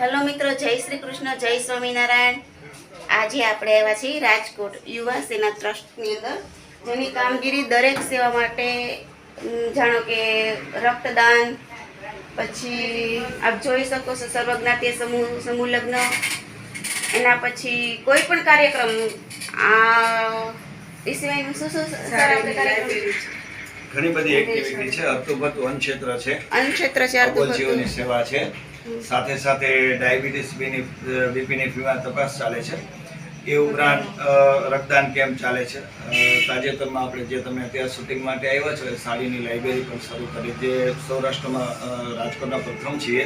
Hello મિત્રો જય શ્રી કૃષ્ણ જય સ્વામિનારાયણ. આજે આપણે આવ્યા છીએ રાજકોટ યુવા સેના ટ્રસ્ટની અંદર જેની કામગીરી દરેક સેવા માટે જાણો કે રક્તદાન પછી આપ જોઈ શકો છો સર્વજ્ઞાતીય સમૂહ સમૂહ લગ્ન એના પછી કોઈ પણ કાર્યક્રમ આ એ સિવાયનું શું શું સર આપણે કાર્યક્રમ? ઘણી બધી એક્ટિવિટી છે. અર્ધોગત વન ક્ષેત્ર છે. અન્નક્ષેત્ર છે અબોલજીઓની અર્ધગત સેવા છે. સાથે સાથે ડાયાબિટીસ બીની બીપીની ફીમાં તપાસ ચાલે છે. એ ઉપરાંત રક્તદાન કેમ્પ ચાલે છે. તાજેતરમાં આપણે જે તમે અત્યારે શૂટિંગ માટે આવ્યા છો એ સાડીની લાઇબ્રેરી પણ શરૂ કરી જે સૌરાષ્ટ્રમાં રાજકોટના પ્રથમ છીએ.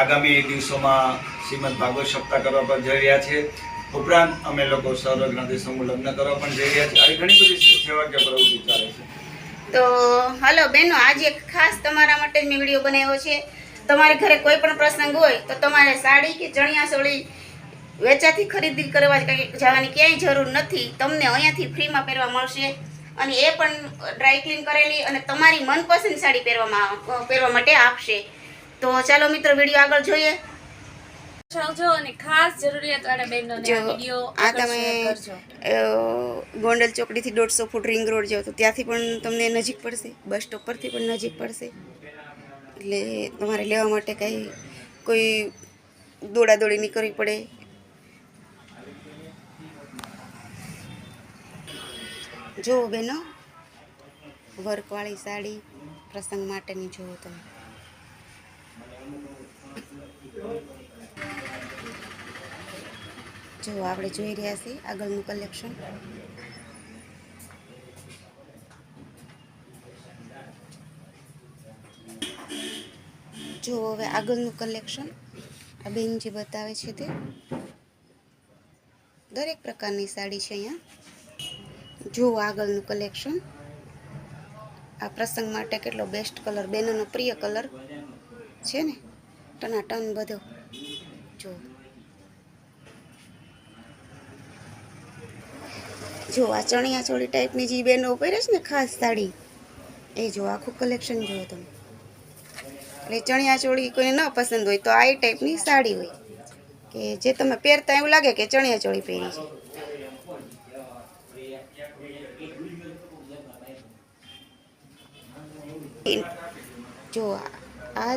આગામી દિવસોમાં શ્રીમદ ભાગવત સપ્તાહ કરવા પર જઈ રહ્યા છીએ ઉપરાંત અમે લોકો સૌરગ્રંથિ સમૂહ લગ્ન કરવા પણ જઈ રહ્યા છીએ આવી ઘણી બધી સેવાકીય પ્રવૃત્તિ ચાલે છે. તો, હાલો, બેનો, આજે ખાસ તમારા માટે જ મેં વીડિયો બનાવ્યો છે. તમારે ઘરે કોઈ પણ પ્રસંગ હોય તો તમારે સાડી કે ચણિયા ચોળી વેચાથી ખરીદી કરવા જવાની ક્યાંય જરૂર નથી. તમને અહીંયાથી ફ્રીમાં પહેરવા મળશે અને એ પણ ડ્રાય ક્લીન કરેલી અને તમારી મનપસંદ સાડી પહેરવામાં પહેરવા માટે આપશે. તો ચાલો મિત્રો વીડિયો આગળ જોઈએ. ગોંડલ ચોકડીથી દોઢસો ફૂટ રિંગ રોડ જાઓ તો ત્યાંથી પણ તમને નજીક પડશે. બસ સ્ટોપ પરથી પણ નજીક પડશે. એટલે તમારે લેવા માટે કાંઈ કોઈ દોડાદોડી નહીં કરવી પડે. જુઓ બેનો, વર્કવાળી સાડી પ્રસંગ માટેની જુઓ તમે. જો આપણે જોઈ રહ્યા છીએ આગળનું કલેક્શન. જો હવે આગળનું કલેક્શન આ બેન જે બતાવે છે તે. દરેક પ્રકારની સાડી છે અહીંયા. જો આગળનું કલેક્શન આ પ્રસંગ માટે કેટલો બેસ્ટ કલર બેનનો પ્રિય કલર છે ને? ટનાટન બધો. જો. જો આ ચણિયા ચોળી ટાઈપની જે બેનો પહેરે છે ને ખાસ સાડી, એ જો આખું કલેક્શન જુઓ તમે. એટલે ચણિયા ચોળી કોઈને ન પસંદ હોય તો આ ટાઈપની સાડી હોય. કે જે તમે પહેરતા એવું લાગે કે ચણિયા ચોળી પહેરી છે. જો આ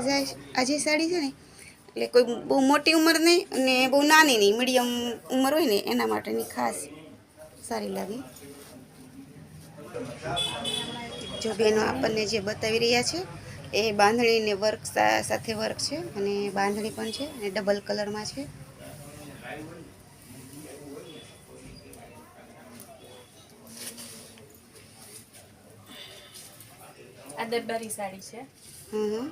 આ જે સાડી છે ને, એટલે કોઈ બહુ મોટી ઉંમર નહીં અને બહુ નાની નહીં, મીડિયમ ઉંમર હોય ને એના માટેની ખાસ સારી લાગી. જો બેનો આપણને જે બતાવી રહ્યા છે એ બાંધણીને વર્ક સાથે વર્ક છે અને બાંધણી પણ છે અને ડબલ કલરમાં છે. આ દરબારી સાડી છે. હં હં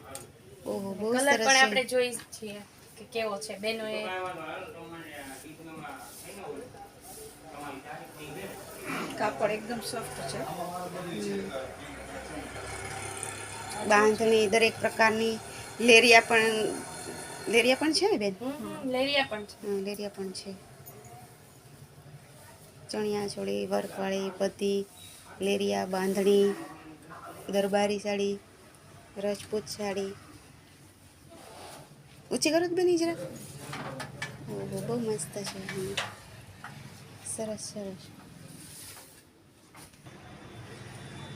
ઓહો બહુ સરસ પણ આપણે જોઈ છીએ કે કેવો છે. બેનોએ કાપડ એકદમ સોફ્ટ છે. બાંધણી દરેક પ્રકારની લેરિયા પણ લેરિયા પણ છે ને બેન લેરિયા પણ છે. લેરિયા પણ છે. ચણિયા ચોળી વર્કવાળી બધી લેરિયા બાંધણી દરબારી સાડી રજપૂત સાડી. ઊંચી કરો બની જરા. ઓહો બહુ મસ્ત છે સરસ સરસ.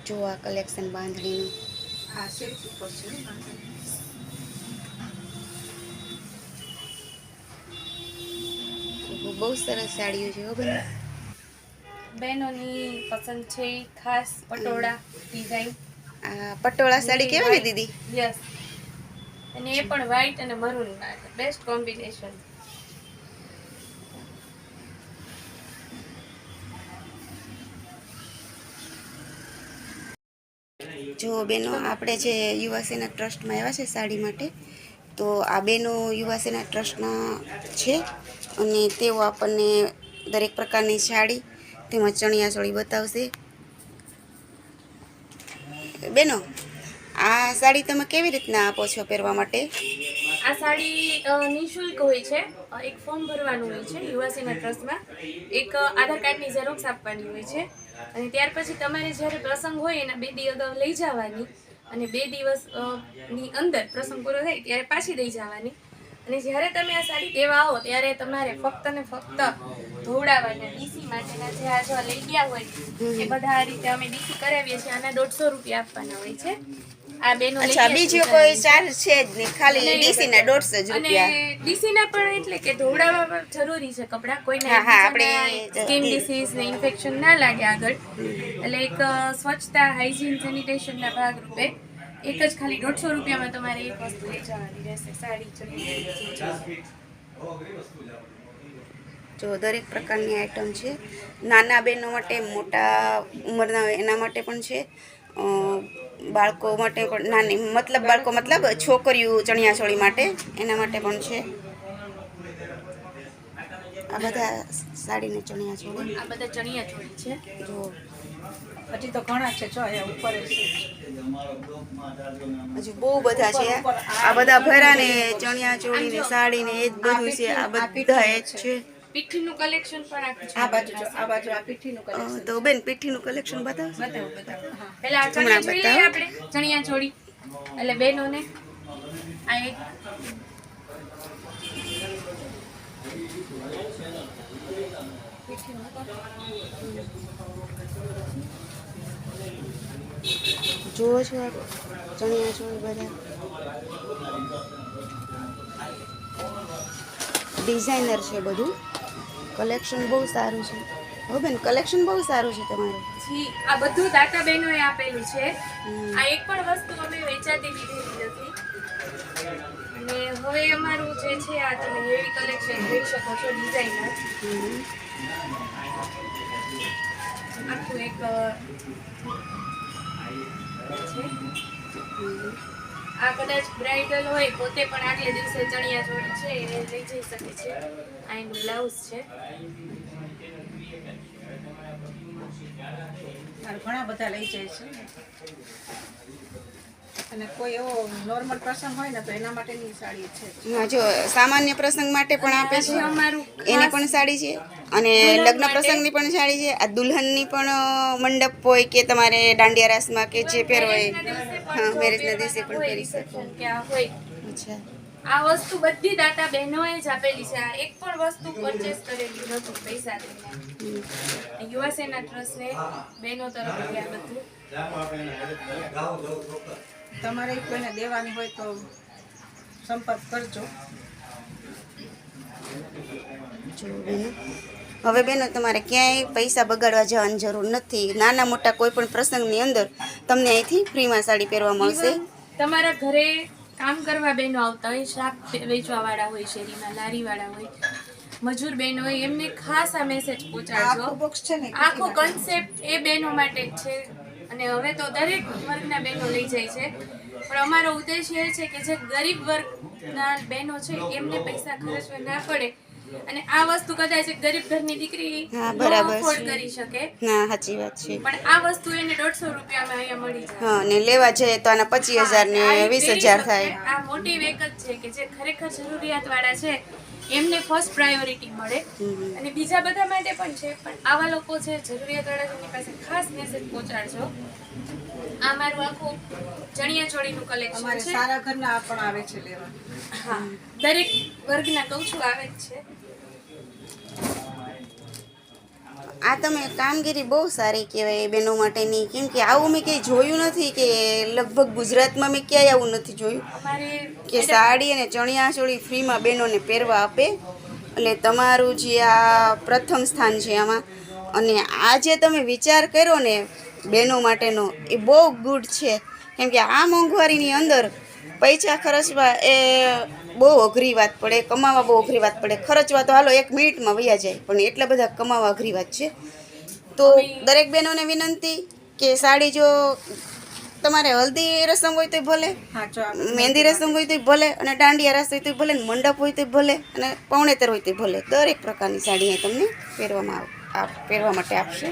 જો આ કલેક્શન બાંધણીનું. બહુ સરસ સાડીઓ છે બેન બહેનોની પસંદ છે ખાસ પટોળા ડિઝાઇન આ પટોળા સાડી કેવી દીદી? યસ અને એ પણ વ્હાઈટ અને મરૂન બેસ્ટ કોમ્બિનેશન જો બેનો, આપણે જે યુવા સેના ટ્રસ્ટમાં આવ્યા છે સાડી માટે, તો આ બેનો યુવા સેના ટ્રસ્ટના છે અને તેઓ આપણને દરેક પ્રકારની સાડી તેમજ ચણિયા ચોળી બતાવશે. બેનો, આ સાડી તમે કેવી રીતના આપો છો પહેરવા માટે? આ સાડી નિઃશુલ્ક હોય છે. એક ફોર્મ ભરવાનું હોય છે યુવાસીના ટ્રસ્ટમાં. એક આધાર કાર્ડની ઝેરોક્સ આપવાની હોય છે. અને ત્યાર પછી તમારે જ્યારે પ્રસંગ હોય એના બે દિવસ અગાઉ લઈ જવાની અને બે દિવસની અંદર પ્રસંગ પૂરો થાય ત્યારે પાછી દઈ જવાની. અને જ્યારે તમે આ સાડી લેવા આવો ત્યારે તમારે ફક્ત ને ફક્ત ધોવડાવવાના ડીસી માટેના જે આ જો લઈ ગયા હોય એ બધા આ રીતે અમે ડીસી કરાવીએ છીએ. આના દોઢસો રૂપિયા આપવાના હોય છે. આ બેનો અચ્છા બીજો કોઈ ચાર્જ છે જ નહીં ખાલી ડીસી ના દોઢસો જ રૂપિયા અને ડીસી ના પણ એટલે કે ધોવડાવવા જરૂરી છે કપડાં. કોઈને હા, આપણે સ્કિન ડિસીઝ ને ઇન્ફેક્શન ના લાગે આગળ. એટલે એક સ્વચ્છતા હાઇજીન સેનિટેશન ના ભાગરૂપે એક જ ખાલી દોઢસો રૂપિયામાં તમારે એક વસ્તુ લઈ જવાની રહેશે સાડી ચણી જો દરેક પ્રકારની આઈટમ છે. નાના બહેનો માટે મોટા ઉંમરના એના માટે પણ છે. બાળકો માટે પણ નાની મતલબ બાળકો મતલબ છોકરીઓ ચણિયાચોળી માટે એના માટે પણ છે. આ બધા સાડીને ચણિયાચોળી. આ બધા ચણિયા ચોળી છે. જો હજી તો ઘણા છે જો અહીંયા ઉપર હજુ બહુ બધા છે. આ બધા ભરા ને ચણિયાચોળી ને સાડી ને એ જ બધું છે. આ બધા એ જ છે. પીઠીનું કલેક્શન પણ આખું છે. આ બાજુ જો આ બાજુ આ પીઠીનું કલેક્શન તો બેન પીઠીનું કલેક્શન બતાવશો બતાવો. બતાવો પહેલા આ ચણિયા ચોળી આપણે ચણિયા ચોળી એટલે બેનોને આ એક જુઓ છો આપ ચણિયાચોળી બધા. ડિઝાઇનર છે બધું. કલેક્શન બહુ સારું છે. હો બેન કલેક્શન બહુ સારું છે તમારું. જી આ બધું દાતા બહેનોએ આપેલું છે. આ એક પણ વસ્તુ અમે વેચાતી લીધેલી નથી. અને હવે અમારું જે છે આ તમે હેવી કલેક્શન જોઈ શકો છો ડિઝાઇનર. આખું એક છે. આ કદાચ બ્રાઇડલ હોય પોતે પણ આગલે દિવસે ચણિયા ચોળી છે એ લઈ જઈ શકે છે. આ એનું બ્લાઉઝ છે. અને ઘણા બધા લઈ જાય છે. અને કોઈ એવો નોર્મલ પ્રસંગ હોય ને તો એના માટેની સાડી છે. હા જો સામાન્ય પ્રસંગ માટે પણ આપે છે. અમારું એને પણ સાડી છે? અને લગ્ન પ્રસંગની પણ સાડી છે. આ દુલ્હનની પણ મંડપ હોય કે તમારે દાંડિયા રાસમાં કે જે પહેરવો હોય હા મેરેજના દિવસે પણ પહેરી શકો. કે આ હોય. અચ્છા. આ વસ્તુ બધી દાતા બહેનોએ જ આપેલી છે. આ એક પણ વસ્તુ પરચેસ કરેલી નથી પૈસા દઈને યુવાસેના ટ્રસ્ટને બહેનો તરફથી આ બધું. તમારે કોઈને દેવાની હોય તો સંપર્ક કરજો. જો બેનો હવે બેનો તમારે ક્યાંય પૈસા બગાડવા જવાની જરૂર નથી. નાના મોટા કોઈ પણ પ્રસંગની અંદર તમને અહીંથી ફ્રીમાં સાડી પહેરવા મળશે. તમારા ઘરે કામ કરવા બહેનો આવતા હોય શાક વેચવા વાળા હોય શેરીમાં લારી વાળા હોય મજૂર બહેનો હોય એમને ખાસ આ મેસેજ પહોંચાડજો. છે ને આખો કન્સેપ્ટ એ બહેનો માટે જ છે. અને હવે તો દરેક વર્ગના બહેનો લઈ જાય છે. પણ અમારો ઉદ્દેશ્ય એ છે કે જે ગરીબ વર્ગના બહેનો છે એમને પૈસા ખર્ચવા ના પડે. અને આ વસ્તુ કદાચ એક ગરીબ ઘરની દીકરી હા, બરાબર કરી શકે. ના સાચી વાત છે. પણ આ વસ્તુ એને દોઢસો રૂપિયામાં અહીંયા મળી જાય. હા ને લેવા જઈએ તો આના પચીસ હજાર ને હા, આ વીસ પહેરી હજાર શકે. થાય. આ મોટી એક જ છે કે જે ખરેખર જરૂરિયાત વાળા છે એમને ફર્સ્ટ પ્રાયોરિટી મળે. અને બીજા બધા માટે પણ છે પણ આવા લોકો છે જરૂરિયાત વાળા એની પાસે ખાસ મેસેજ પહોંચાડજો. આ મારું આખું ચણિયા ચોળીનું કલેક્શન અમારે સારા ઘરના પણ આવે છે લેવા. હા. દરેક વર્ગના કહું છું આવે જ છે. આ તમે કામગીરી બહુ સારી કહેવાય બહેનો માટેની કેમ કે આવું મેં કંઈ જોયું નથી કે લગભગ ગુજરાતમાં મેં ક્યાંય આવું નથી જોયું. કે સાડી અને ચણિયાચોળી ફ્રીમાં બહેનોને પહેરવા આપે એટલે તમારું જે આ પ્રથમ સ્થાન છે આમાં. અને આ જે તમે વિચાર કર્યો ને બહેનો માટેનો એ બહુ ગુડ છે. કેમ કે આ મોંઘવારીની અંદર પૈસા ખર્ચવા એ બહુ અઘરી વાત પડે કમાવા બહુ અઘરી વાત પડે. ખર્ચવા તો હાલો એક મિનિટમાં વયા જાય પણ એટલા બધા કમાવા અઘરી વાત છે. તો દરેક બહેનોને વિનંતી કે સાડી જો તમારે હલ્દી રસમ હોય તો ભલે મહેંદી રસમ હોય તો ભલે અને દાંડિયા રસ હોય તો ભલે મંડપ હોય તો ભલે અને પૌણેતર હોય તો ભલે. દરેક પ્રકારની સાડી અહીં તમને પહેરવામાં આવ- આપ પહેરવા માટે આપશે.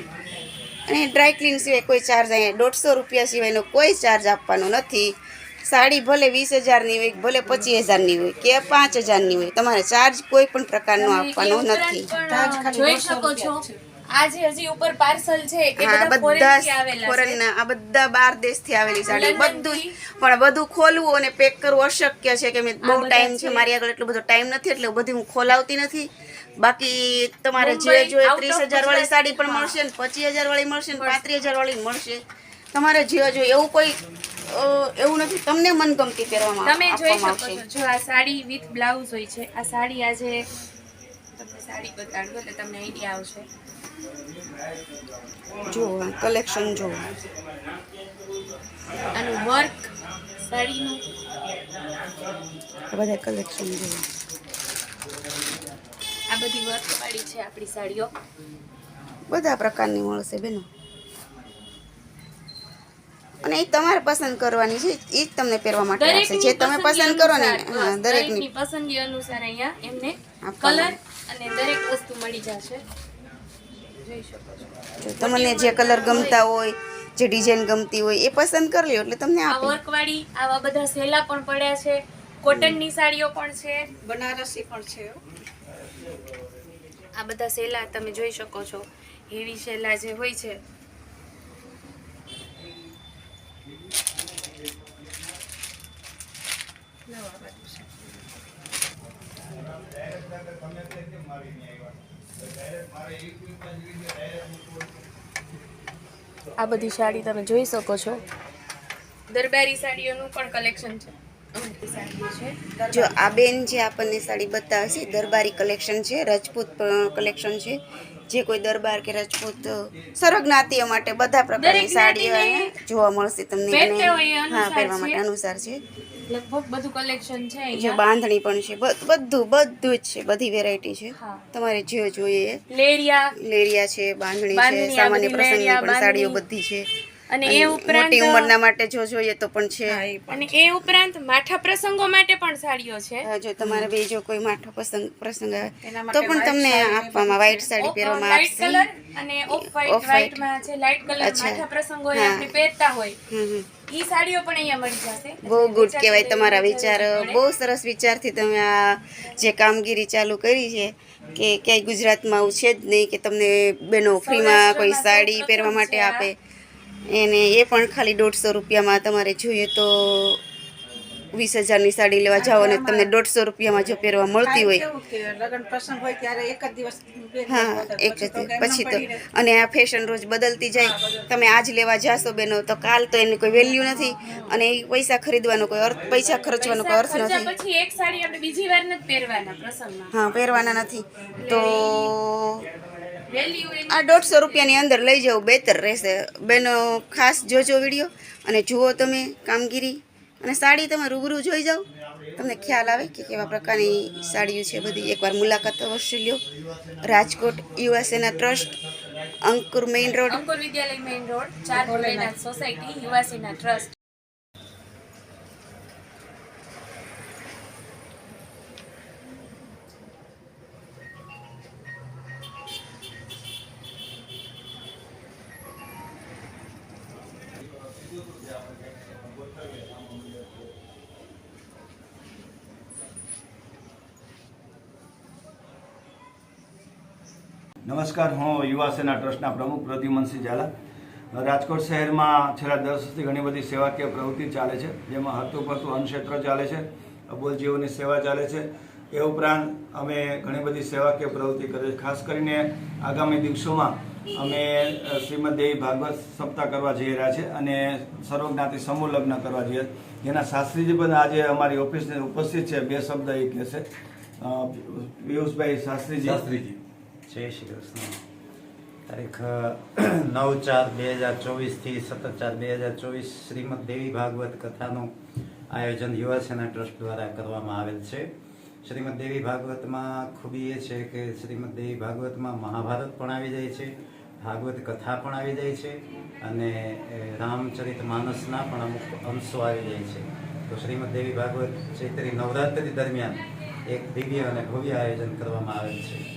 અને ડ્રાય ક્લીન સિવાય કોઈ ચાર્જ અહીંયા દોઢસો રૂપિયા સિવાયનો કોઈ ચાર્જ આપવાનો નથી. સાડી ભલે વીસ હજારની હોય ભલે પચીસ હજારની હોય કે પાંચ હજારની હોય તમારે ચાર્જ કોઈ પણ પ્રકારનો આપવાનો નથી. જોઈ શકો છો. રૂપિયા જ આ જે હજી ઉપર પાર્સલ છે એ બધા ફોરેન આ બધા બાર દેશથી આવેલી સાડી. બધું પણ બધું ખોલવું અને પેક કરવું અશક્ય છે કે મેં બહુ ટાઈમ છે. છે. મારી આગળ એટલો બધો ટાઈમ નથી એટલે બધી હું ખોલાવતી નથી. બાકી તમારે જે જોઈએ ત્રીસ હજાર વાળી સાડી પણ મળશે ને પચીસ હજાર વાળી મળશે ને પાંત્રીસ હજાર વાળી મળશે. તમારે જે જોઈએ એવું કોઈ એવું નથી. તમને મનગમતી પહેરવામાં તમે જોઈ શકો છો જો આ સાડી વિથ બ્લાઉઝ હોય છે. આ સાડી આજે તમને સાડી બતાડું એટલે તમને આઈડિયા આવશે. જો કલેક્શન જો. આનું વર્ક સાડીનું. બધા કલેક્શન જો. આ બધી વર્ક વાળી છે આપણી સાડીઓ. બધા પ્રકારની મળશે બેનો. અને એ તમારે પસંદ કરવાની છે એ જ તમને પહેરવા માટે આવશે જે તમે પસંદ કરો ને હા દરેકની. પસંદગી અનુસાર અહીંયા એમને કલર અને દરેક વસ્તુ મળી જશે. જો તમને જે કલર ગમતા હોય જે ડિઝાઇન ગમતી હોય એ પસંદ કરી લ્યો એટલે તમને આ આપે. વર્ક વાળી આવા બધા સેલા પણ પડ્યા છે. કોટનની સાડીઓ પણ છે. બનારસી પણ છે આ બધા સેલા તમે જોઈ શકો છો. હેવી સેલા જે હોય છે. આ બધી સાડી તમે જોઈ શકો છો. દરબારી સાડીઓનું પણ કલેક્શન છે. અમુક સાડીઓ છે. જો આ બેન જે આપણને સાડી બતાવે છે દરબારી કલેક્શન છે રાજપૂત કલેક્શન છે. જે કોઈ દરબાર કે રાજપૂત સર્વજ્ઞાતિઓ માટે બધા પ્રકારની સાડીઓ અહીંયા જોવા મળશે તમને હા પહેરવા માટે અનુસાર છે. લગભગ બધું કલેક્શન છે જો બાંધણી પણ છે બધું બધું જ છે બધી વેરાયટી છે. તમારે જે જોઈએ લેરિયા. લેરિયા છે બાંધણી છે સામાન્ય પ્રસંગની પણ સાડીઓ બધી છે. અને એ ઉપરાંત મોટી ઉંમરના માટે જો જોઈએ તો પણ છે. એ અને એ ઉપરાંત માઠા પ્રસંગો માટે પણ સાડીઓ છે. જો તમારે બે જો કોઈ માઠો પ્રસંગ પ્રસંગ આવે તો પણ તમને આપવામાં વાઈટ સાડી પહેરવામાં આવશે કલર અને ઓફ વાઈટ Off white. વ્હાઈટમાં જે લાઇટ કલર અચ્છા. માઠા પ્રસંગો એ હા. આપણે પહેરતા હોય હમ હમ. ઈ સાડીઓ પણ અહીંયા મળી જશે. બહુ ગુડ કહેવાય તમારા વિચાર બહુ સરસ વિચારથી તમે આ જે કામગીરી ચાલુ કરી છે કે ક્યાંય ગુજરાતમાં આવું છે જ નહીં કે તમને બેનો ફ્રીમાં કોઈ સાડી પહેરવા માટે આપે. એને એ પણ ખાલી દોઢસો રૂપિયામાં તમારે જોઈએ તો વીસ હજારની સાડી લેવા જાઓ અને તમને દોઢસો રૂપિયામાં જો પહેરવા મળતી હોય. હા એક જ પછી તો અને આ ફેશન રોજ બદલતી જાય. તમે આજ લેવા જાશો બેનો તો કાલ તો એની કોઈ વેલ્યુ નથી. અને એ પૈસા ખરીદવાનો કોઈ અર્થ પૈસા ખર્ચવાનો કોઈ અર્થ નથી. હા પહેરવાના નથી. તો આ દોઢસો રૂપિયાની અંદર લઈ જવું બહેતર રહેશે. બેનો ખાસ જોજો વીડિયો અને જુઓ તમે કામગીરી. અને સાડી તમે રૂબરૂ જોઈ જાઓ. તમને ખ્યાલ આવે કે કેવા પ્રકારની સાડીઓ છે બધી. એકવાર મુલાકાત અવશ્ય લ્યો. Rajkot યુએસએના trust, Ankur main road. Ankur વિદ્યાલય મેઇન રોડ, ચાર સોસાયટી યુવાસીના ટ્રસ્ટ. નમસ્કાર, હું યુવા સેના ટ્રસ્ટના પ્રમુખ પ્રદ્યુમનસિંહ ઝાલા. રાજકોટ શહેરમાં છેલ્લા દસ વર્ષથી ઘણી બધી સેવાકીય પ્રવૃત્તિ ચાલે છે, જેમાં હરતું ફરતું અન્નક્ષેત્ર ચાલે છે અબોલ જીવોની સેવા ચાલે છે. એ ઉપરાંત અમે ઘણી બધી સેવાકીય પ્રવૃત્તિ કરીએ છીએ. ખાસ કરીને આગામી દિવસોમાં અમે શ્રીમદ દેવી ભાગવત સપ્તાહ કરવા જઈ રહ્યા છે અને સર્વજ્ઞાતિ સમૂહ લગ્ન કરવા જઈએ જેના શાસ્ત્રીજી પણ આજે અમારી ઓફિસને ઉપસ્થિત છે. બે શબ્દ એ કહેશે. પિયુષભાઈ શાસ્ત્રીજી. શાસ્ત્રીજી. જય શ્રી કૃષ્ણ. તારીખ નવ ચાર બે હજાર ચોવીસથી સત્તર ચાર બે હજાર ચોવીસ શ્રીમદ દેવી ભાગવત કથાનું આયોજન યુવા સેના ટ્રસ્ટ દ્વારા કરવામાં આવેલ છે. શ્રીમદ દેવી ભાગવતમાં ખૂબી એ છે કે શ્રીમદ દેવી ભાગવતમાં મહાભારત પણ આવી જાય છે, ભાગવત કથા પણ આવી જાય છે અને રામચરિત માનસના પણ અમુક અંશો આવી જાય છે. તો શ્રીમદ દેવી ભાગવત ચૈત્રી નવરાત્રિ દરમિયાન એક દિવ્ય અને ભવ્ય આયોજન કરવામાં આવેલ છે.